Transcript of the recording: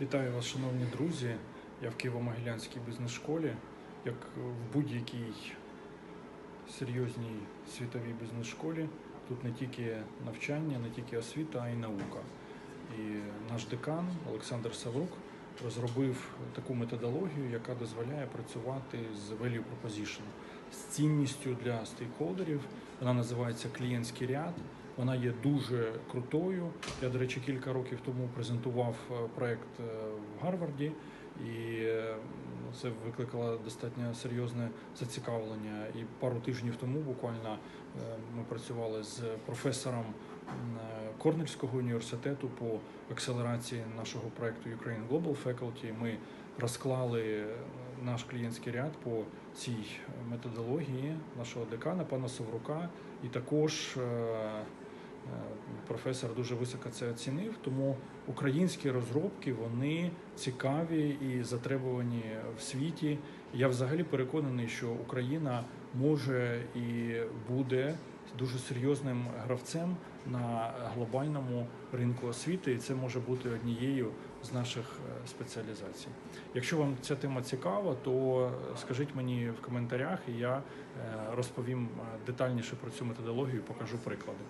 Вітаю вас, шановні друзі. Я в Києво-Могилянській бізнес-школі. Як в будь-якій серйозній світовій бізнес-школі, тут не тільки навчання, не тільки освіта, а й наука. І наш декан Олександр Саврук розробив таку методологію, яка дозволяє працювати з value proposition, з цінністю для стейкхолдерів. Вона називається клієнтський ряд. Вона є дуже крутою. Я, до речі, кілька років тому презентував е, проект е, в Гарварді, і е, це викликало достатньо серйозне зацікавлення. І пару тижнів тому буквально ми працювали з професором Корнельського університету по акселерації нашого проекту Ukraine Global Faculty. Ми розклали наш клієнтський ряд по цій методології нашого декана пана Соврука, і також. Е, Професор дуже високо це оцінив, тому українські розробки вони цікаві і затребувані в світі. Я взагалі переконаний, що Україна може і буде дуже серйозним гравцем на глобальному ринку освіти, і це може бути однією з наших е, спеціалізацій. Якщо вам ця тема цікава, то скажіть мені в коментарях, і я е, розповім детальніше про цю методологію, покажу приклади.